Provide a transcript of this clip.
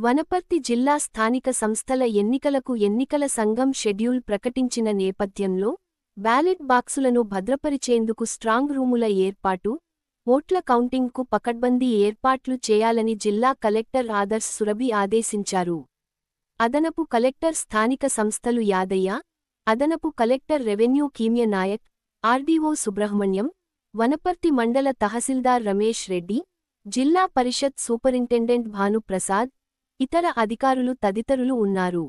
వనపర్తి జిల్లా స్థానిక సంస్థల ఎన్నికలకు ఎన్నికల సంఘం షెడ్యూల్ ప్రకటించిన నేపథ్యంలో బ్యాలెట్ బాక్సులను భద్రపరిచేందుకు స్ట్రాంగ్ రూముల ఏర్పాటు ఓట్ల కౌంటింగ్కు పకడ్బందీ ఏర్పాట్లు చేయాలని జిల్లా కలెక్టర్ ఆదర్శ్ సురభి ఆదేశించారు. అదనపు కలెక్టర్ స్థానిక సంస్థలు యాదయ్య అదనపు collector revenue Keemya Naik RDO Subrahmanyam Wanaparthy మండల తహసీల్దార్ రమేష్ రెడ్డి జిల్లా పరిషత్ సూపరింటెండెంట్ భానుప్రసాద్ ఇతర అధికారులు తదితరులు ఉన్నారు.